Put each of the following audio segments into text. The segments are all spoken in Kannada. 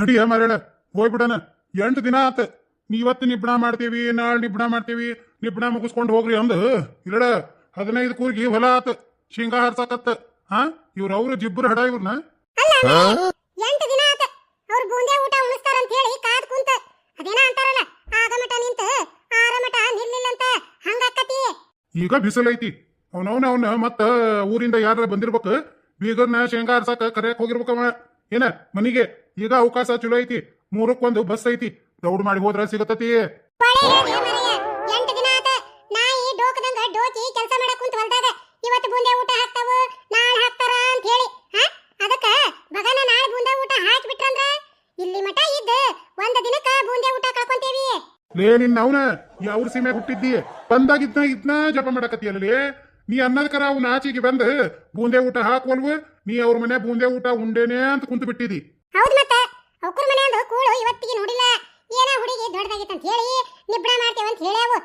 ನಡಿಯ ಮರಳ ಹೋಗ್ಬಿಡಣ. ಎಂಟು ದಿನ ಆತ. ನೀ ಇವತ್ತು ನಿಬ್ಬಣ ಮಾಡ್ತೀವಿ ನಾಳೆ ನಿಬ್ಬಣ ಮಾಡ್ತೀವಿ. ನಿಬ್ಬಣ ಮುಗಿಸ್ಕೊಂಡು ಹೋಗ್ರಿ ಅಂದು. ಇರಡ ಹದಿನೈದು ಕೂರ್ಗಿ ಹೊಲ ಆತ. ಶೇಂಗಾ ಹಾರ್ಸಾಕತ್ತ. ಹಾ ಇವ್ರ ಅವ್ರ ಜಿಬ್ಬರು ಹಡ ಇವ್ರನ್ನ ಎಂಟು ದಿನ ಆತ. ಅವ್ರ ಬೂಂದೆ ಊಟ ಉಣಿಸ್ತಾರ ಅಂತ ಹೇಳಿ ಕಾದ್ ಕುಂತ. ಅದೇನ ಅಂತಾರಲ್ಲ ಆಗ ಮಟ ನಿಂತ ಆರ ಮಟ ನಿಲ್ಲಿಲ್ಲಂತ ಹಂಗಾಕತಿ ಈಗ ಬಿಸಿಲೈತಿ ಅವನವನ ಅವನ ಮತ್ತ ಊರಿಂದ ಯಾರ ಬಂದಿರ್ಬೇಕು ಬೀಗರ್ನ ಶೇಂಗಾ ಹಾರ್ಸಾಕ ಕರೆಯಕ್ ಹೋಗಿರ್ಬೇಕವ ಏನ ಮನಿಗೆ? ಈಗ ಅವಕಾಶ ಚಲೋ ಐತಿ. ಮೂರಕ್ಕೊಂದು ಬಸ್ ಐತಿ. ದೌಡ್ ಮಾಡಿ ಹೋದ್ರ ಸಿಗತತಿ. ಲೇ ನಿನ್ನ ಅವನ ಸೀಮೆ ಹುಟ್ಟಿದ್ದಿ. ಬಂದಾಗಿದ್ನ ಇದ್ನ ಜಪ ಮಾಡಕತ್ತಿಯಲ್ಲೇ ನೀ ಅನ್ನದಕರ ಅವ್ನ ಆಚೆಗೆ ಬಂದು ಬೂಂದೆ ಊಟ ಹಾಕುವಲ್ವ. ನೀ ಅವ್ರ ಮನೆ ಬೂಂದೆ ಊಟ ಉಂಡೇನೆ ಅಂತ ಕುಂತು ಬಿಟ್ಟಿದಿ ಹೌದ್ ಮತ್ತ. ಮನೆ ಮನೆಯಂದು ಕೂಳು ಇವತ್ತಿಗೆ ನೋಡಿಲ್ಲ. ಏನ ಹುಡುಗಿ ದೊಡ್ಡದಾಗಿತ್ತು ಅಂತ ಹೇಳಿ ನಿಬ್ಬಣ ಮಾಡ್ತೇವೆ ಅಂತ ಹೇಳ್ಯಾವು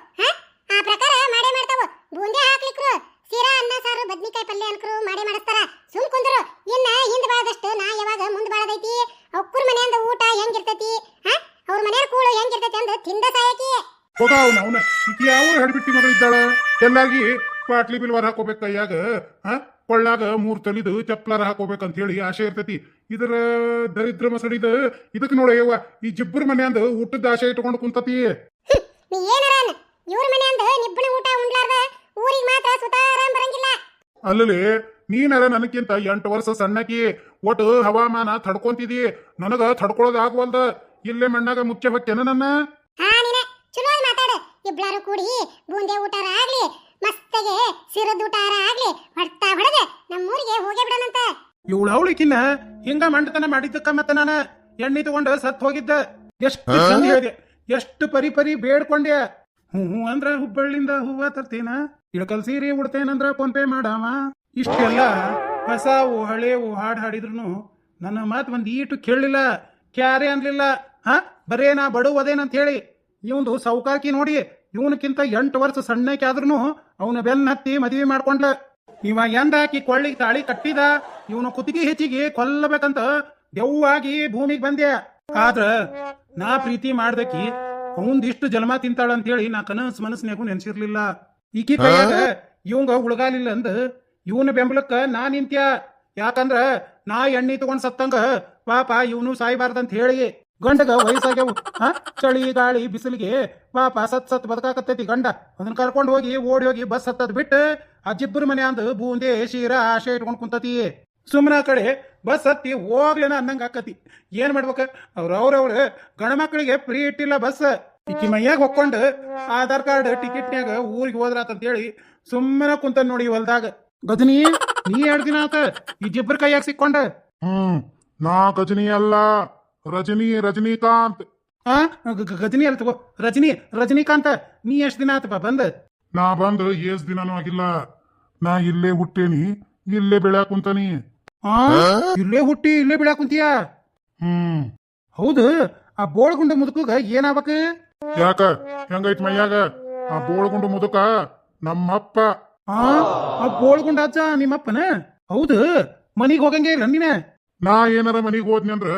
ಆ ಪ್ರಕಾರ ಮಾಡೇ ಮಾಡ್ತಾವ. ಬೂಂದಿ ಹಾಕ್ಲಿಕ್ರು ಸೀರಾ ಅನ್ನ, ಸಾರು, ಬದ್ನಿಕಾಯಿ ಪಲ್ಯ ಅನ್ಕರು ಮಾಡೇ ಮಾಡಿಸ್ತಾರ. ಸುಮ್ ಕುಂದ್ರು, ಇನ್ನ ಹಿಂದ್ ಬಾಳದಷ್ಟು ನಾ ಯಾವಾಗ ಮುಂದ್ ಬಾಳದೈತಿ? ಅವ್ಕುರ್ ಮನೆಯಂದು ಊಟ ಹೆಂಗಿರ್ತೈತಿ, ಹಾ? ಅವ್ರ ಮನೆಯ ಕೂಳು ಹೆಂಗಿರ್ತೈತಿ ಅಂದ್ರೆ ತಿಂದ ಸಾಯಕಿ. ಹೋಗ ಅವನ ಅವನ. ಯಾವ ಹಡ್ಬಿಟ್ಟಿ ಮಗಳು ಇದ್ದಾಳ ಎಲ್ಲಾರ್ಗಿ ಪಾಟ್ಲಿ ಹಾಕೋಬೇಕು ಕೈಯಾಗ, ಹಾ? ಕೊಳ್ಳಾಗ ಮೂರ್ ತಲಿದು ಚಪ್ಲಾರ ಹಾಕೋಬೇಕಂತ ಹೇಳಿ ಆಸೆ ಇರ್ತೈತಿ. ಇದರ ದರಿದ್ರ ಮಸಡಿದ ಇದಕ್ ನೋಡಯ್ಯವ್ವ ಈ ಜಿಬ್ಬರ ಮನೆ ಅಂದ ಊಟದ ಆಸೆ ಇಟ್ಕೊಂಡು ಕುಂತತಿ. ನೀ ಏನಾರ ಅನ್ನ ಇವ್ರ ಮನೆಯಂದ ನಿಬ್ಬಣ ಊಟ ಉಂಡ್ಲಾರ್ದ ಊರಿಗೆ ಮಾತ್ರ ಸುತಾರಾಮ್ ಬರಂಗಿಲ್ಲ. ಅಲ್ಲಲ್ಲಿ ನೀನರ ನನಕ್ಕಿಂತ ಎಂಟು ವರ್ಷ ಸಣ್ಣಕಿ. ಒಟ್ಟು ಹವಾಮಾನ ತಡ್ಕೊಂತಿದಿ. ನನಗ ತಡ್ಕೊಳ್ಳೋದು ಆಗ್ವಲ್ದ. ಇಲ್ಲೇ ಮಣ್ಣಾಗ ಮುಚ್ಚ ಹೊಕ್ಕೇನ ನನ್ನ? ಹಾ ನೀನ. ಚಲೋ ಮಾತಾಡು. ಇಬ್ಲಾರು ಕೂಡಿ ಬೂಂದೆ ಊಟಾರ ಆಗ್ಲಿ ಮಸ್ತಗೆ ಸಿರದೂಟಾರ ಆಗ್ಲಿ ಹೊಡ್ತಾ ಹೊಡೆದೆ. ನಮ್ಮೂರಿಗೆ ಹೋಗೇ ಬಿಡೋಣಂತ. ಇವಳ ಅವಳಿಕಿನ್ನ ಹಿಂಗ ಮಂಡತನ ಮಾಡಿದ್ದಕ್ಕ ಮತ್ತ ನಾನ ಎಣ್ಣೆ ತಗೊಂಡ ಸತ್ ಹೋಗಿದ್ದ. ಎಷ್ಟು ಚಂದ ಹೇಳಿದೆ ಎಷ್ಟು ಪರಿ ಪರಿ ಬೇಡ್ಕೊಂಡೆ. ಹ್ಞೂ ಹ್ಞೂ ಅಂದ್ರ ಹುಬ್ಬಳ್ಳಿಯಿಂದ ಹೂವ ತರ್ತೇನ? ಇಳಕಲ್ ಸೀರೆ ಉಡ್ತೇನಂದ್ರ ಫೋನ್ ಪೇ ಮಾಡಾವ? ಇಷ್ಟೆಲ್ಲ ಹೊಸವು ಹಳೇವು ಹಾಡು ಹಾಡಿದ್ರು ನನ್ನ ಮಾತು ಒಂದ್ ಈಟು ಕೇಳಲಿಲ್ಲ ಕ್ಯಾರೆ ಅನ್ಲಿಲ್ಲ. ಹಾ? ಬರೇ ನಾ ಬಡವದೇನಂತ ಹೇಳಿ ಇವಂದು ಸೌಕಾಕಿ ನೋಡಿ ಇವನಕ್ಕಿಂತ ಎಂಟು ವರ್ಷ ಸಣ್ಣಕ್ಕೆ ಆದ್ರೂ ಅವನ ಬೆನ್ನ ಹತ್ತಿ ಮದುವೆ ಮಾಡ್ಕೊಂಡ್ಲ. ಇವ ಎಂದ ಹಾಕಿ ಕೊಳ್ಳಿಗೆ ತಾಳಿ ಕಟ್ಟಿದ ಇವನು ಕುತ್ತಿಗೆ ಹೆಚ್ಚಿಗೆ ಕೊಲ್ಲಬೇಕಂತ ದೆವ್ವಾಗಿ ಭೂಮಿಗೆ ಬಂದೆ. ಆದ್ರ ನಾ ಪ್ರೀತಿ ಮಾಡ್ದಕಿ ಅವಂದಿಷ್ಟು ಜನ್ಮ ತಿಂತಾಳ ಅಂತೇಳಿ ನಾ ಕನಸ್ ಮನಸ್ನ್ಯಾಗೂ ನೆನ್ಸಿರ್ಲಿಲ್ಲ. ಈಕಿ ಕೈಯಾಗ ಇವಂಗ ಉಳ್ಗಾಲಿಲ್ಲ ಅಂದ ಇವನ ಬೆಂಬಲಕ್ಕ ನಾ ನಿಂತ್ಯ. ಯಾಕಂದ್ರ ನಾ ಎಣ್ಣೆ ತಗೊಂಡ್ ಸತ್ತಂಗ ಪಾಪ ಇವನು ಸಾಯ್ಬಾರ್ದಂತ ಹೇಳಿ ಗಂಡಗ ವಯಸ್ಸಾಗ್ಯಾವು ಹಾ? ಚಳಿ ಗಾಳಿ ಬಿಸಿಲಿಗೆ ಪಾಪ ಸತ್ ಸತ್ ಬದುಕಾಕತ್ತೈತಿ ಗಂಡ. ಅದನ್ನ ಕರ್ಕೊಂಡು ಹೋಗಿ ಓಡಿ ಹೋಗಿ ಬಸ್ ಹತ್ತದ್ ಬಿಟ್ಟು ಆ ಜಿಬ್ಬರ ಮನೆ ಅಂದು ಬೂಂದೆ ಶೀರಾ ಆಶೆ ಇಟ್ಕೊಂಡು ಕುಂತತಿ. ಸುಮ್ಮನ ಕಡೆ ಬಸ್ ಹತ್ತಿ ಹೋಗ್ಲೇನ ಅನ್ನಂಗ ಆಕತಿ. ಏನ್ ಮಾಡ್ಬೇಕ? ಅವ್ರ ಅವ್ರವ್ರ ಗಂಡ ಮಕ್ಕಳಿಗೆ ಫ್ರೀ ಇಟ್ಟಿಲ್ಲ ಬಸ್. ಇಕ್ಕಿ ಮೈಯಾಗ ಹೊಕ್ಕೊಂಡು ಆಧಾರ್ ಕಾರ್ಡ್ ಟಿಕೆಟ್ನ್ಯಾಗ ಊರಿಗೆ ಹೋದ್ರಾತಂತ ಹೇಳಿ ಸುಮ್ಮನೆ ಕುಂತ ನೋಡಿ ಹೊಲ್ದಾಗ. ಗಜನಿ, ನೀ ಎರಡ್ ದಿನ ಆತ ಈ ಜಿಬ್ಬರ ಕೈಯಾಗ ಸಿಕ್ಕೊಂಡ. ಹ್ಮ್, ನಾ ಗಜನಿ ಅಲ್ಲ. ರಜನಿ ರಜನಿಕಾಂತ್. ಆ ಗಜನಿ ಅಲ್ಲ ತಗೋ. ರಜನಿ ರಜನಿಕಾಂತ ನೀ ಎಷ್ಟ್ ದಿನ ಆತಪ್ಪ ಬಂದ. ನಾ ಬಂದು ಏಸ್ ದಿನಾನೂ ಆಗಿಲ್ಲ. ನಾ ಇಲ್ಲೇ ಹುಟ್ಟೇನಿ. ಇಲ್ಲೇ ಬೆಳ್ಯಾಕ ಕುಂತಾನಿ. ಆ ಇಲ್ಲೇ ಹುಟ್ಟಿ ಇಲ್ಲೇ ಬೆಳ್ಯಾಕ ಕುಂತೀಯ? ಹ್ಮ್. ಹೌದು ಆ ಬೋಳ್ಗುಂಡ ಮುದುಕಗ ಏನಾಗ್ಬೇಕ ಯಾಕ? ಹೆಂಗೈತ್ ಮೈಯಾಗ? ಆ ಬೋಳ್ಗುಂಡು ಮುದುಕ ನಮ್ಮಪ್ಪ. ಆ ಆ ಬೋಳ್ಗುಂಡ ಅಜ್ಜ ನಿಮ್ಮಪ್ಪನ? ಹೌದು ಮನಿಗ್ ಹೋಗಂಗೇ ಇಲ್ಲ ನೀನ ನಾ ಏನಾರ ಮನಿಗ್ ಹೋದ್ನಿ ಅಂದ್ರ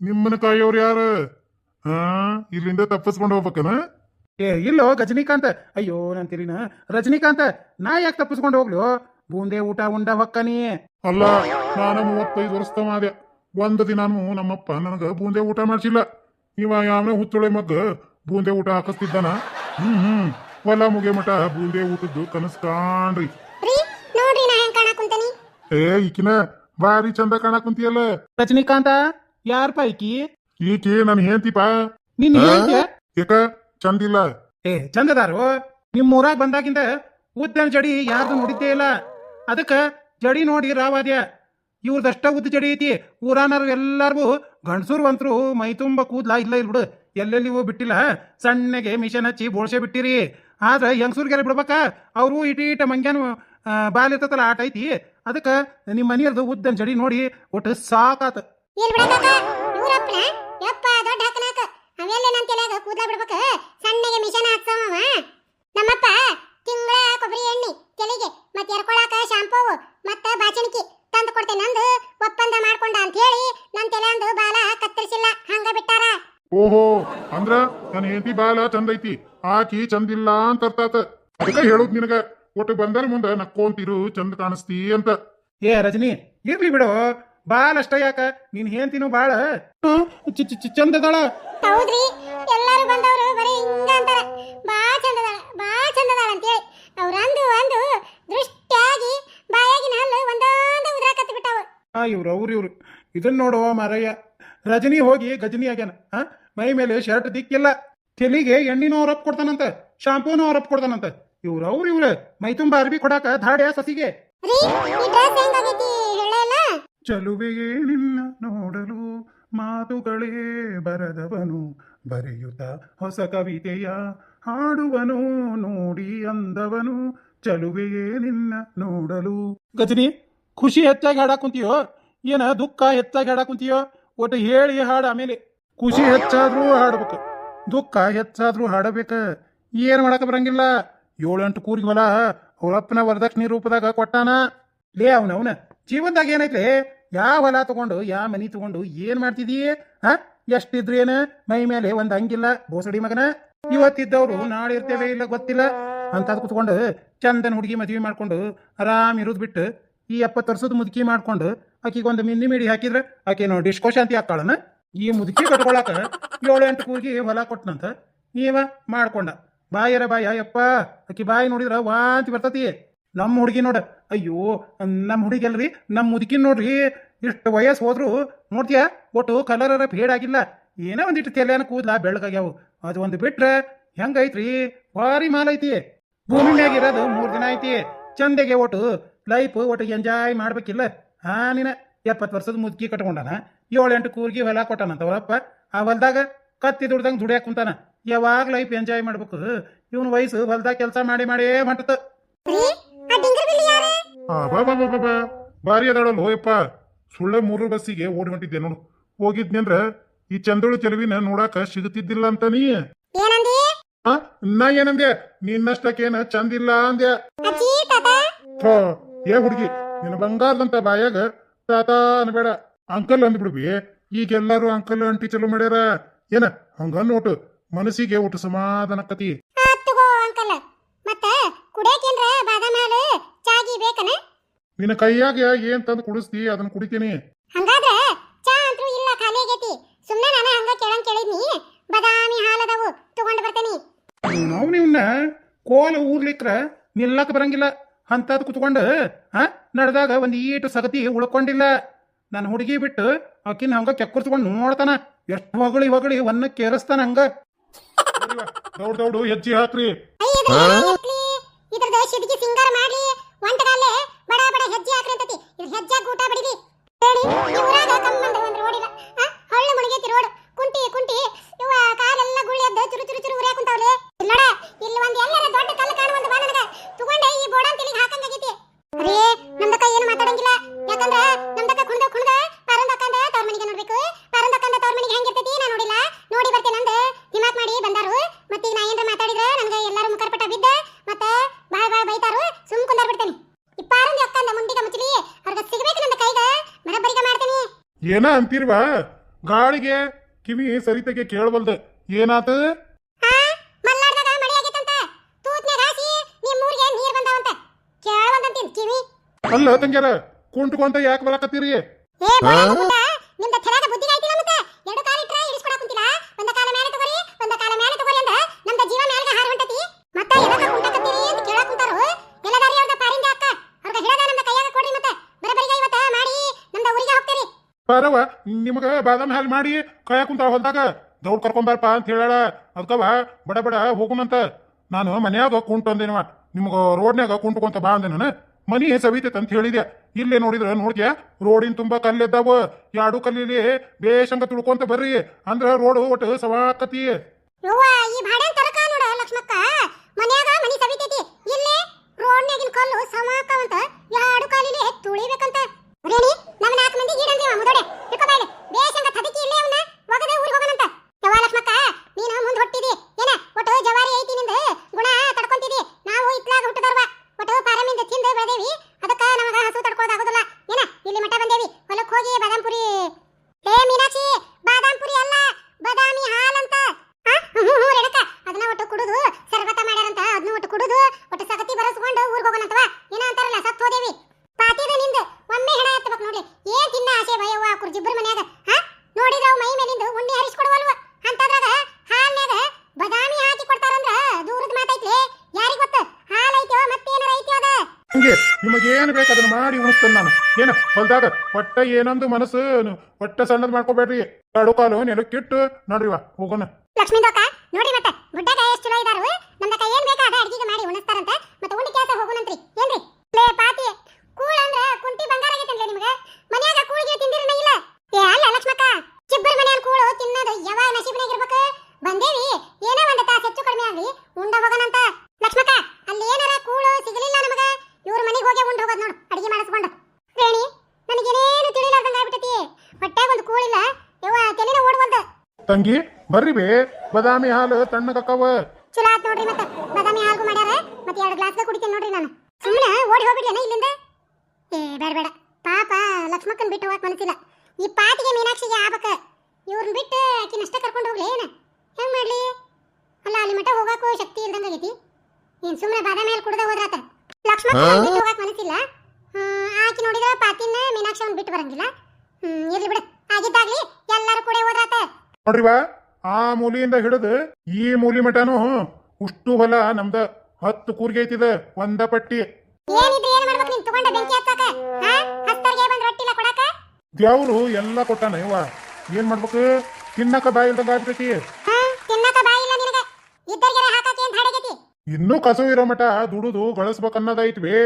ನಿಮ್ಮನ ಕಾಯೋರ್ ಯಾರು? ಹಾ ಇಲ್ಲಿಂದ ತಪ್ಪಿಸ್ಕೊಂಡು ಹೋಗ್ಬೇಕನ? ಏ ಇಲ್ಲೋ ಗಜನಿಕಾಂತ ಅಯ್ಯೋ ನನ್ ತಿಳಿನ ರಜನಿಕಾಂತ ನಾ ಯಾಕೆ ತಪ್ಪಿಸ್ಕೊಂಡು ಹೋಗ್ಲು? ಬೂಂದೆ ಊಟ ಉಂಡ ಹೊಕ್ಕನಿ ಅಲ್ಲ ನಾನು ಮೂವತ್ತೈದು ವರ್ಷ ಮಾದೆ ಒಂದು ದಿನಾನು ನಮ್ಮಪ್ಪ ನನಗ ಬೂಂದೆ ಊಟ ಮಾಡ್ಸಿಲ್ಲ. ಇವ ಯಾವನ ಹುಚ್ಚುಳೆ ಮಗ್ಗ ಬೂಂದೆ ಊಟ ಹಾಕಿಸ್ತಿದ್ದಾನ. ಹ್ಮ್ ಹ್ಮ್. ಹೊಲ ಮುಗಿಯ ಮಠ ಬೂಂದೆ ಊಟದ್ದು ಕನಸು ಕಾಣ್ರಿ. ಏ ಈಕಿನ ಬಾರಿ ಚಂದ ಕಾಣಕ್ ಕುಂತಿಯಲ್ಲ. ರಜನಿಕಾಂತ ಯಾರ ಪೈಕಿ? ಈಕಿ ನನ್ ಹೇಂತಿಪ ನಿನ್ ಹೇಳ್ತೀಯ ಏಕ ಚಂದಿಲ್ಲ. ಏ ಚಂದದಾರು ನಿಮ್ ಊರಾಗ ಬಂದಾಗಿಂದ ಉದ್ದನ ಜಡಿ ಯಾರ್ದು ನೋಡಿದ್ದೇ ಇಲ್ಲ. ಅದಕ್ಕ ಜಡಿ ನೋಡಿ ರಾವಾದ್ಯ. ಇವ್ರದಷ್ಟ ಉದ್ದ ಜಡಿ ಐತಿ. ಊರಾನರು ಎಲ್ಲಾರ್ಗೂ ಗಂಡಸೂರ್ ಅಂತರು ಮೈ ತುಂಬ ಕೂದ್ಲ ಇಲ್ಲ ಇಲ್ಲ ಬಿಡು. ಎಲ್ಲೆಲ್ಲಿ ಬಿಟ್ಟಿಲ್ಲ ಸಣ್ಣಗೆ ಮಿಷನ್ ಹಚ್ಚಿ ಬೋಳ್ಸೆ ಬಿಟ್ಟಿರಿ. ಆದ್ರೆ ಹೆಂಗಸೂರ್ಗೆಲ್ಲ ಬಿಡ್ಬೇಕ? ಅವರು ಇಟೀಟ ಮಂಗ್ಯಾನು ಬಾಲ್ ಇರ್ತತಲ್ಲ ಆಟ ಐತಿ. ಅದಕ್ಕ ನಿಮ್ಮ ಮನೆಯದು ಉದ್ದನ ಜಡಿ ನೋಡಿ ಒಟ್ಟು ಸಾಕಾತ. ಇಲ್ ಬಿಡಕಾಕ ಇವ್ರಪ್ಪನ ಯಪ್ಪ ದೊಡ್ಡ ಹಾಕನಾಕ ಅವೆಲ್ಲ ನನ್ನ ತಲೆಯಾಗ ಕೂದಲ ಬಿಡ್ಬೇಕ. ಸಣ್ಣಗೆ ಮಿಷನ್ ಹಾಕ್ಸವ ನಮ್ಮಪ್ಪ ತಿಂಗಳ ಕೊಬ್ಬರಿ ಎಣ್ಣೆ ತಲೆಗೆ ಮತ್ತೆ ಎರ್ಕೊಳಾಕ ಶಾಂಪೂ ಮತ್ತೆ ಬಾಚಣಿಕೆ ತಂದು ಕೊಡ್ತೇನೆ ನಂದು ಒಪ್ಪಂದ ಮಾಡ್ಕೊಂಡ ಅಂತ ಹೇಳಿ ನನ್ನ ತಲೆ ಅಂದು ಬಾಲ ಕತ್ತರಿಸಿಲ್ಲ. ಹಂಗ ಓಹೋ ಅಂದ್ರ ನನ್ನ ಹೆಂಡತಿ ಬಾಲ ಚಂದ ಐತಿ ಆಕಿ ಚಂದಿಲ್ಲ ಅಂತ ಅರ್ಥಾತ ಅದಕ್ಕ ಹೇಳುದ್ ನಿನಗ ಒಟ್ಟು ಬಂದರ ಮುಂದ ನಕ್ಕೊಂತಿರು ಚಂದ ಕಾಣಿಸ್ತಿ ಅಂತ. ಏ ರಜನಿ ಇರ್ಲಿ ಬಿಡು. ಬಾಳ ಅಷ್ಟ ಯಾಕ? ನೀನ್ ಹೇಳ್ತೀನು ಬಾಳ. ಹ್ಮ್, ಚಿ- ಚಿ- ಚಿ- ಚಂದದಾಳ. ಹೌದ್ರಿ ಎಲ್ಲಾರು ಬಂದವರು ಬರೀ ಹಿಂಗ ಅಂತಾರ. ಬಾ ಚಂದದಾಳ ಬಾ ಚಂದದಾಳ ಅಂತೇಳಿ. ಅವ್ರ ಅಂದು ಅಂದು ದೃಷ್ಟಿಯಾಗಿ ಬಾಯಾಗಿನ ಹಲ್ಲು ಒಂದೊಂದ ಉದ್ರಾಕತ್ತಿ ಬಿಟ್ಟಾವ. ಆ ಇವ್ರು ಅವ್ರು ಇವ್ರು. ಇದನ್ನ ನೋಡುವ ಮಾರಯ್ಯ. ರಜನಿ ಹೋಗಿ ಗಜನಿ ಆಗ್ಯಾನ. ಹಾ ಮೈ ಮೇಲೆ ಶರ್ಟ್ ದಿಕ್ಕಿಲ್ಲ. ತೆಲಿಗೆ ಎಣ್ಣಿನೂ ಅವ್ರಪ್ ಕೊಡ್ತಾನಂತ ಶಾಂಪೂನು ಅವ್ರಪ್ ಕೊಡ್ತಾನಂತ. ಇವ್ರು ಅವ್ರು ಇವ್ರು. ಮೈ ತುಂಬಾ ಅರ್ಬಿ ಕೊಡಾಕ ಧಾಡ್ಯ ಸಸಿಗೆ. ರೀ ಈ ಡ್ರೆಸ್ ಹೆಂಗಾಗೈತಿ ಹೇಳಲ್ಲ ಚಲುವೆಯೇ ನಿನ್ನ ನೋಡಲು ಮಾತುಗಳೇ ಬರದವನು. ಬರೆಯುತ್ತ ಹೊಸ ಕವಿತೆಯ ಹಾಡುವನು, ನೋಡಿ ಅಂದವನು. ಚಲುವೆಯೇ ನಿನ್ನ ನೋಡಲು. ಗಜನಿ, ಖುಷಿ ಹೆಚ್ಚಾಗಿ ಹಾಡಾಕ್ ಕುಂತೀಯೋ? ಏನ ದುಃಖ ಹೆಚ್ಚಾಗಿ ಹಾಡಾಕ್ ಕುಂತೀಯೋ? ಒಟ್ಟು ಹೇಳಿ ಹಾಡ ಆಮೇಲೆ. ಖುಷಿ ಹೆಚ್ಚಾದ್ರೂ ಹಾಡ್ಬೇಕು. ದುಃಖ ಹೆಚ್ಚಾದ್ರೂ ಹಾಡಬೇಕ. ಏನು ಮಾಡಕ ಬರಂಗಿಲ್ಲ. ಏಳೆಂಟು ಕೂರಿಗೆ ಹೊಲ ಅವಳಪ್ಪನ ವರದಕ್ಷಿಣೆ ರೂಪದಾಗ ಕೊಟ್ಟಾನ. ಲೇ ಅವನ ಅವನ ಜೀವನದಾಗ ಏನೈತ್ಲೆ ಯಾವ ಹೊಲ ತಗೊಂಡು, ಯಾವ ಮನಿ ತಗೊಂಡು ಏನ್ ಮಾಡ್ತಿದೀ? ಹಾ? ಎಷ್ಟಿದ್ರು ಏನ? ಮೈ ಮೇಲೆ ಒಂದ್ ಹಂಗಿಲ್ಲ ಬೋಸಡಿ ಮಗನ? ಇವತ್ತಿದ್ದವ್ರು ನಾಳೆ ಇರ್ತೇವೆ ಇಲ್ಲ ಗೊತ್ತಿಲ್ಲ? ಅಂತ ಕುತ್ಕೊಂಡು ಚಂದನ್ ಹುಡುಗಿ ಮದ್ವಿ ಮಾಡ್ಕೊಂಡು ಆರಾಮ್ ಇರೋದು ಬಿಟ್ಟು ಈ ಎಪ್ಪತ್ತು ವರ್ಷದ ಮುದುಕಿ ಮಾಡ್ಕೊಂಡು ಆಕಿಗೊಂದು ಮಿನ್ನಿ ಮಿಡಿ ಹಾಕಿದ್ರೆ ಆಕೇನು ಡಿಸ್ಕೋ ಶಾಂತಿ ಹಾಕ್ತಾಳನ ಈ ಮುದುಕಿ ಕಟ್ಕೊಳಕ ಏಳು ಎಂಟು ಕೂಗಿ ಹೊಲ ಕೊಟ್ಟನಂತ ನೀವ ಮಾಡ್ಕೊಂಡ. ಬಾಯರ ಬಾಯ, ಯಪ್ಪ, ಆಕಿ ಬಾಯಿ ನೋಡಿದ್ರ ವಾಂತಿ ಬರ್ತತಿ. ನಮ್ಮ ಹುಡುಗಿ ನೋಡ. ಅಯ್ಯೋ, ನಮ್ಮ ಹುಡುಗಿ ಅಲ್ರಿ? ನಮ್ಮ ಮುದುಕಿ ನೋಡ್ರಿ. ಇಷ್ಟು ವಯಸ್ಸು ಹೋದ್ರು, ನೋಡ್ತೀಯಾ? ಒಟ್ಟು ಕಲರರ ಫೇಡ್ ಆಗಿಲ್ಲ. ಏನೋ ಒಂದಿಟ್ಟು ತೆಲೆನ ಕೂದ್ಲ ಬೆಳಗಾಗ್ಯಾವು ಅದು ಒಂದು ಬಿಟ್ರೆ ಹೆಂಗೈತ್ರಿ? ಭಾರಿ ಮಾಲ್ ಐತಿ ಭೂಮಿ ಮ್ಯಾಗ ಇರೋದು ಮೂರ್ ದಿನ ಐತಿ. ಚಂದಗೆ ಒಟ್ಟು ಲೈಫ್ ಒಟ್ಟು ಎಂಜಾಯ್ ಮಾಡ್ಬೇಕಿಲ್ಲ. ಹಾ, ನೀನ ಎಪ್ಪತ್ತು ವರ್ಷದ ಮುದುಕಿ ಕಟ್ಕೊಂಡಾನ? ಏಳೆಂಟು ಕೂರ್ಗಿ ಹೊಲ ಕೊಟ್ಟಾನಂತ ಅವರಪ್ಪ ಆ ಹೊಲ್ದಾಗ ಕತ್ತಿ ದುಡ್ದಂಗೆ ದುಡಿಯಾಕ ಕುಂತಾನ. ಯಾವಾಗ ಲೈಫ್ ಎಂಜಾಯ್ ಮಾಡ್ಬೇಕು? ಇವನ್ ವಯಸ್ಸು ಹೊಲ್ದಾಗ ಕೆಲಸ ಮಾಡಿ ಮಾಡೇ ಬಿಲ್ಲಿ ಆ, ಬಾ ಬಾ ಬಾ ಬಾ ಬಾ. ಬಾರಿ ಅದಾಳಲ್ಲ ಹೋಯಪ್ಪ ಸುಳ್ಳೆ ಮೂರು ಬಸ್ಸಿಗೆ ಓಡಿ ಹೊಂಟಿದ್ದೆ ನೋಡು. ಹೋಗಿದ್ನಂದ್ರ ಈ ಚಂದಳು ಚೆಲುವಿನ ನೋಡಾಕ ಸಿಗುತ್ತಿದ್ದಿಲ್ಲ ಅಂತ ನೀ? ಏನಂದಿ? ಆ ನಾ ಏನಂದೆ? ನಿನ್ನಷ್ಟಕ್ಕೇನ ಚಂದಿಲ್ಲ ಅಂದ್ಯ ಅಜ್ಜಿ ತಾತ. ಥೋ ಏ ಹುಡುಗಿ ನಿನ್ನ ಬಂಗಾರದಂತ ಬಾಯಾಗ ತಾತ ಅನ್ಬೇಡ. ಅಂಕಲ್ ಅಂದ್ಬಿಡ್ಬಿ. ಈಗೆಲ್ಲಾರು ಅಂಕಲ್ ಅಂಟಿ ಚಲೋ ಮಾಡ್ಯಾರ. ಏನ ಹಂಗ ನೋಟು ಮನಸ್ಸಿಗೆ ಒಟ್ಟು ಸಮಾಧಾನಕತಿ ತಗೋ ಅಂಕಲ್. ಮತ್ತೆ ಕುಡಿಯಕೇನ್ರ ಬಾದಾಮ? ಬೇಕನ? ನಿನ್ನ ಕೈಯಾಗ ಏನ್ ತಂದು ಕುಡಿಸ್ತಿ? ಅದನ್ನ ಕುಡಿತೀನಿ. ಹಂಗಾದ್ರೆ ಚಾ ಅಂತೂ ಇಲ್ಲ ಖಾಲಿ ಆಗೈತಿ. ಸುಮ್ಮನೆ ನಾನು ಹಂಗ ಕೇಳಂಗ್ ಕೇಳಿದ್ನಿ. ಬದಾಮಿ ಹಾಲದವು ತಗೊಂಡ್ ಬರ್ತೇನಿ. ನಾವು ನಿವ್ನ ಕೋಲ ಊರ್ಲಿಕ್ರ ನಿಲ್ಲಕ್ ಬರಂಗಿಲ್ಲ. ಅಂತದ್ ಕುತ್ಕೊಂಡು ಹಾ ನಡೆದಾಗ ಒಂದು ಈಟು ಸಗತಿ ಉಳ್ಕೊಂಡಿಲ್ಲ. ನನ್ನ ಹುಡುಗಿ ಬಿಟ್ಟು ಆಕಿನ ಹಂಗ ಕೆಕ್ಕರ್ಸ್ಕೊಂಡು ನೋಡ್ತಾನ. ಎಷ್ಟು ಹೊಗಳಿ ಹೊಗಳಿ ಒನ್ನ ಕೇರಿಸ್ತಾನ ಹಂಗ. ದೌಡ್ ದೌಡು ಹೆಜ್ಜೆ ಹಾಕ್ರಿ. ಇದ್ರದ ಶಿದ್ಗಿ ಸಿಂಗಾರ ಮಾಡ್ಲಿ. ಒಂಟಗಾಲೆ ಬಡ ಬಡ ಹೆಜ್ಜೆ ಹಾಕ್ರಿ ಅಂತತಿ. ಇದು ಹೆಜ್ಜೆ ಊಟ ಬಡಿದಿ ಹೇಳಿ ಈ ಊರಾಗ ಕಮ್ಮಿ ಬಂದ ಒಂದು ರೋಡಿಲ್ಲ ಹಳ್ಳು ಮುಳುಗೈತಿ ರೋಡ್. ಕುಂಟಿ ಕುಂಟಿ ಇವ ಕಾಲೆಲ್ಲ ಗುಳ್ಳಿ ಎದ್ದು ಚುರು ಚುರು ಚುರು ಉರಿಯಾಕ ಕುಂತಾವ್ಲೆ. ಇಲ್ಲಿ ನೋಡ ಏನ ಅಂತೀರ್ವ? ಗಾಳಿಗೆ ಕಿವಿ ಸರಿತೆಗೆ ಕೇಳಬಲ್ದೆ ಏನಾತ? ಅಲ್ಲ ತಂಗ್ಯಾರ ಕುಂಟ್ಕೊಂತ ಯಾಕೆ ಬರಕತ್ತೀರಿ ಏ ಬೋಳಾಗುತ್ತ, ನಿಮ್ದ ಥರಾದ ಬುದ್ಧಿಗೆ ಐತಿಲ್ಲ ಮತ್ತೆ ಎರಡು ಕಾಲ ಇಟ್ರ ಇಳಿಸ್ಕೊಡಕ್ ಕುಂತಿಲ್ಲ ಒಂದ ಕಾಲ ಮೇಲೆ ತಗೋರಿ ಒಂದ ಕಾಲ ಮೇಲೆ ತಗೋರಿ ಅಂದ ನಮ್ದ ಜೀವ ಮ್ಯಾಲ್ಗ ಹಾರ ಹೊಂಟತಿ ಮತ್ತ ಎದಕ ಕುಂಟಕತ್ತೀರಿ ಅಂತ ಕೇಳಕ್ ಕುಂತಾರು ಎಲ್ಲದಾರಿ ಅವ್ರದ ಪಾರಿಂದ ಅಕ್ಕ ಅವ್ರದ ಹಿಡದ ನಮ್ದ ಕೈಯಾಗ ಕೊಡ್ರಿ ಮತ್ತ ಬರಬರಿಗ ಇವತ್ತ ಮಾಡಿ ನಮ್ದ ಊರಿಗೆ ಪಾರವ ನಿಮಗ ಬಾದಾಮಿ ಹಾಲು ಮಾಡಿ ಕಾಯ ಕುಂತ ಹೊಲ್ದಾಗ. ದೌಡ್ ಕರ್ಕೊಂಬಾರಪ್ಪ ಅಂತ ಹೇಳಾಳ ಅದಕ್ಕವ ಬಡ ಬಡ ಹೋಗುನಂತ. ನಾನು ಮನ್ಯಾಗ ಕುಂಟು ಅಂದೇನವ. ನಿಮ್ಗ ರೋಡ್ನ್ಯಾಗ ಕುಂಟ್ಕೊಂತ ಬಾ ಅಂದೆ ನಾನು. ಮನಿ ಸವಿತೈತೆ ಅಂತ ಹೇಳಿದೆ ಇಲ್ಲೇ ನೋಡಿದ್ರ ನೋಡಿದ್ಯ ರೋಡಿನ ತುಂಬಾ ಕಲ್ಲಿದ್ದಾವ. ಎರಡು ಕಲ್ಲಿಲಿ ಬೇಷಂಗ ತುಳ್ಕೊಂತ ಬರ್ರಿ. ಅಂದ್ರ ರೋಡ್ ಒಟ್ಟು ಸವಾಕತಿ ಯವ್ವ ಈ ಭಾಡ್ಯಾನ್ ತರಕ ನೋಡ ಲಕ್ಷ್ಮಕ್ಕ ಮನ್ಯಾಗ ಮನಿ ಸವಿತೈತಿ ಇಲ್ಲೇ ರೋಡ್ನ್ಯಾಗಿನ ಕಲ್ಲು ಸಮಾಕವಂತ ಎರಡು ಕಾಲಿಲೆ ತುಳಿಬೇಕಂತ ರೇಣಿ ನಮ್ಮ ನಾಲ್ಕು ಮಂದಿ ಗೀಡಂದಿವ ಮುದೋಡೆ ಹಿಡ್ಕೊಬಾಯ್ಲೆ ಬೇಷಂಗ ತದಕಿ ಇಲ್ಲೇ ಅವನ ಒಗದೆ ಊರಿಗೆ ಹೋಗನಂತ ಯವ್ವ ಲಕ್ಷ್ಮಕ್ಕ ನೀನು ಮುಂದ್ ಹೊಟ್ಟಿದಿ ಏನ ಒಟ್ಟು ಜವಾರಿ ಐತಿ ನಿಂದ ಗುಣ ತಡ್ಕೊಂತಿದಿ ನಾವು ಇತ್ಲಾಗ ಹುಟ್ಟದರ್ವ ಒಟ್ಟು ಪಾರಮಿಂದ ತಿಂದು ಬೆಳೆದೇವಿ ಅದಕ್ಕ ನಮಗ ಹಸು ತಡ್ಕೊಳ್ಳೋದಾಗೋದಿಲ್ಲ ಏನ ಇಲ್ಲಿ ಮಠ ಬಂದೇವಿ ಹೊಲಕ್ ಹೋಗಿ ಬಾದಾಮ್ ಪುರಿ ಏ ಮೀನಾಕ್ಷಿ ಬಾದಾಮ್ ಪುರಿ ಅಲ್ಲ ಬಾದಾಮಿ ಹಾಲ ನಿಮಗೇನು ಬೇಕು ಅದನ್ನ ಮಾಡಿ ಉಣಿಸ್ತೇನೆ ನಾನು. ಏನ, ಹೊಲ್ದಾಗ ಒಟ್ಟ ಏನೊಂದು ಮನಸ್ಸು? ಒಟ್ಟ ಸಣ್ಣದ್ ಮಾಡ್ಕೋಬೇಡ್ರಿ. ಎರಡು ಕಾಲು ನೋಡ್ರಿ ನೋಡ್ರಿವ ಹೋಗೋಣ. ಲಕ್ಷ್ಮೀದೋಕ ನೋಡಿ ಮತ್ತೆ, ಗುಡ್ಡಾಗ ಎಷ್ಟು ಚಲೋ ಇದಾರು? ನಮ್ದಕ ಏನ್ ಬೇಕಾ ಅದ ಅಡಿಗೆ ಮಾಡಿ ಉಣಿಸ್ತಾರಂತ. ಮತ್ತೆ ಉಂಡಿ ಕೆಲಸ ಹೋಗೋಣಂತ್ರಿ ಏನ್ರಿ? ಲೇ ಪಾತಿ, ಕೂಳ ಅಂದ್ರ ಕುಂಟಿ ಬಂಗಾರ ಆಗೈತನ್ರಿ ನಿಮಗೆ? ಮನ್ಯಾಗ ಕೂಳಿಗೆ ತಿಂದಿರನ ಇಲ್ಲ? ಏ, ಅಲ್ಲ, ಲಕ್ಷ್ಮಕ್ಕ, ಚಿಬ್ಬರ ಮನೆಯಲ್ಲಿ ಕೂಳು ತಿನ್ನೋದು ಯಾವಾಗ ನಸೀಬ್ನಾಗ ಇರ್ಬೇಕು? ಬಂದೇವಿ, ಏನೋ ಒಂದು ತಾಸು ಹೆಚ್ಚು ಕಡಿಮೆ ಆಗ್ಲಿ, ಉಂಡ ಹೋಗೋಣಂತ. ಲಕ್ಷ್ಮಕ್ಕ ಅಲ್ಲಿ ಏನಾರ ಕೂಳು ಸಿಗಲಿಲ್ಲ ನಮಗ ಇವ್ರ ಮನೆಗೆ ಹೋಗಿ ಉಂಡ್ ಹೋಗೋದ್ ನೋಡು ಅಡಿಗೆ ಮಾಡಿಸ್ಕೊಂಡು ರೇಣಿ ನನಗೇನೇನು ತಿಳಿಲಾರ್ದಂಗ ಆಗ್ಬಿಟ್ಟತಿ ಹೊಟ್ಯಾಗ ಒಂದು ಕೂಳಿಲ್ಲ ಯವ್ವ ತಲೆನ ಓಡುವಂತ ತಂಗಿ ಬರ್ರಿ ಬೇ. ಬದಾಮಿ ಹಾಲು ತಣ್ಣಗಕ್ಕವ ಚಲೋ ಆತ್ ನೋಡ್ರಿ ಮತ್ತೆ. ಬಾದಾಮಿ ಹಾಲ್ಗೂ ಮಾಡ್ಯಾರ. ಮತ್ತೆ ಎರಡು ಗ್ಲಾಸ್ಗೆ ಕುಡಿತೀನಿ ನೋಡ್ರಿ ನಾನು. ಸುಮ್ಮನೆ ಓಡಿ ಹೋಗ್ಬಿಡ್ಲೇನ ಇಲ್ಲಿಂದ? ಏ ಬೇಡ ಬೇಡ. ಪಾಪ ಲಕ್ಷ್ಮಕ್ಕನ್ ಬಿಟ್ಟು ಹೋಗಕ್ ಮನಸ್ಸಿಲ್ಲ. ಈ ಪಾತಿಗೆ ಮೀನಾಕ್ಷಿಗೆ ಆಬಕ ಇವ್ರನ್ನ ಬಿಟ್ಟು ಆಕಿನ ಅಷ್ಟೇ ಕರ್ಕೊಂಡು ಹೋಗ್ಲಿ ಏನ? ಹೆಂಗ್ ಮಾಡ್ಲಿ? ಅಲ್ಲ ಅಲ್ಲಿ ಮಟ್ಟ ಹೋಗಾಕು ಶಕ್ತಿ ಇಲ್ದಂಗ ಆಗೈತಿ. ಏನ್ ಸುಮ್ಮನೆ ಬಾದಾಮಿ ಹಾಲು ಕುಡ್ದ ಹೋದ್ರಾತ? ಲಕ್ಷ್ಮಕ್ಕನ್ ಬಿಟ್ಟು ಹೋಗಕ್ ಮನಸ್ಸಿಲ್ಲ? ಆಕಿ ನೋಡಿದ್ರ ಪಾತಿನ ಮೀನಾಕ್ಷಿ ಅವ್ನ್ ಬಿಟ್ಟು ಬರಂಗಿಲ್ಲ? ಹ್ಮ್ ಇರ್ಲಿ ಬಿಡು. ಆಗಿದ್ದಾಗ್ಲಿ ಎಲ್ಲರೂ ಕೂಡ ಹೋದ್ರಾತ. ನೋಡ್ರಿವ ಆ ಮೂಲಿಯಿಂದ ಹಿಡಿದು ಈ ಮೂಲಿ ಮಟನು ಉಷ್ಟು ಹೊಲ ನಮ್ದ ಹತ್ತು ಕೂರ್ಗೆ ಐತಿದ ಒಂದ ಪಟ್ಟಿ. ದೇವ್ರು ಎಲ್ಲಾ ಕೊಟ್ಟಾನ ಇವ. ಏನ್ ಮಾಡ್ಬೇಕು? ತಿನ್ನಕ ಬಾಯಿ ಇಲ್ದಂಗ ಆಗ್ತೈತಿ. ಇನ್ನೂ ಕಸು ಇರೋ ಮಠ ದುಡುದು ಗಳಿಸ್ಬೇಕನ್ನೋದೈತ್ವಿ.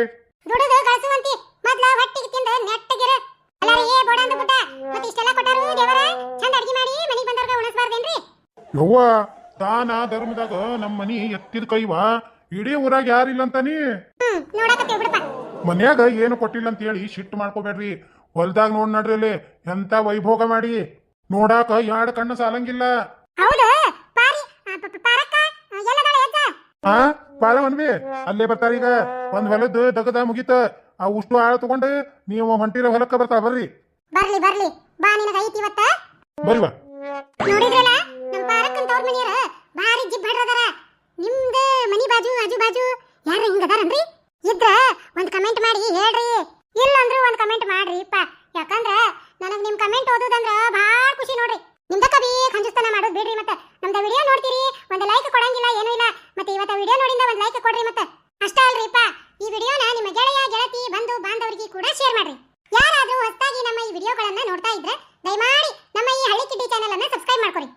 ಯವ್ವ? ತಾನ ಧರ್ಮದಾಗ ನಮ್ಮ ಮನಿ ಎತ್ತಿದ ಕೈವ ಇಡೀ ಊರಾಗ ಯಾರಿಲ್ಲ ಅಂತಾನಿ ಮನ್ಯಾಗ ಏನು ಕೊಟ್ಟಿಲ್ಲ ಅಂತ ಹೇಳಿ ಶಿಟ್ ಮಾಡ್ಕೋಬೇಡ್ರಿ. ಹೊಲ್ದಾಗ ನೋಡ್ ನಡ್ರಿ ಅಲ್ಲಿ ಎಂತ ವೈಭೋಗ ಮಾಡಿ? ನೋಡಾಕ ಯಾಡ್ ಕಣ್ಣು ಸಾಲಂಗಿಲ್ಲ. ಹಾ ಪಾರ ಒನ್ವಿ ಅಲ್ಲೇ ಬರ್ತಾರ ಈಗ. ಒಂದ್ ಹೊಲದ ದಗದ ಮುಗಿತ. ಆ ಉಷ್ಟು ಆಳ ತಗೊಂಡು ನೀವು ಹೊಂಟಿರ ಹೊಲಕ್ಕ ಬರ್ತಾ ಬರ್ರಿ. ಬರ್ಲಿ ಬರ್ಲಿ. ಬಾ ನಿನಗ ಐತಿ ಇವತ್ತ. ಬರ್ರಿವ ನೋಡಿದ್ರಲ್ಲ? ನಮ್ ತವ್ರ ಮನೆಯರ ಭಾರಿ ಜಿಬ್ ಹಡ್ರದಾರ ನಿಮ್ದ ಮನಿ ಬಾಜು, ಆಜು ಬಾಜು. ಯಾರ ಹಿಂಗ ಅದಾರನ್ರಿ? ಇದ್ರ ಒಂದ್ ಕಮೆಂಟ್ ಮಾಡಿ ಹೇಳ್ರಿ. ಇಲ್ಲ ಅಂದ್ರು ಒಂದ್ ಕಮೆಂಟ್ ಮಾಡ್ರಿ ಇಪ್ಪ ಯಾಕಂದ್ರ ನನಗ್ ನಿಮ್ ಕಮೆಂಟ್ ಓದೋದಂದ್ರ ಭಾಳ ಖುಷಿ ನೋಡ್ರಿ. ನಿಮ್ದ ಕವಿ ಖಂಜಸ್ತನ ಮಾಡೋದ್ ಬಿಡ್ರಿ ಮತ್ತೆ. ನಮ್ದ ವಿಡಿಯೋ ನೋಡ್ತೀರಿ. ಒಂದ್ ಲೈಕ್ ಕೊಡಂಗಿಲ್ಲ, ಏನೂ ಇಲ್ಲ. ಮತ್ತೆ ಇವತ್ತ ವಿಡಿಯೋ ನೋಡಿಂದ ಒಂದ್ ಲೈಕ್ ಕೊಡ್ರಿ ಮತ್ತೆ. ಅಷ್ಟ ಅಲ್ರಿಪ್ಪ. ಈ ವಿಡಿಯೋನ ನಿಮ್ಮ ಗೆಳೆಯ, ಗೆಳತಿ, ಬಂಧು, ಬಾಂಧವರಿಗೆ ಕೂಡ ಶೇರ್ ಮಾಡ್ರಿ. ಯಾರಾದ್ರೂ ಹೊಸದಾಗಿ ನಮ್ಮ ಈ ವಿಡಿಯೋಗಳನ್ನ ನೋಡ್ತಾ ಇದ್ರೆ ದಯಮಾಡಿ ನಮ್ಮ ಈ ಹಳ್ಳಿ ಕಿಡ್ಡಿ ಚಾನೆಲ್ ಅನ್ನ ಸಬ್ಸ್ಕ್ರೈಬ್ ಮಾಡ್ಕೊರಿ.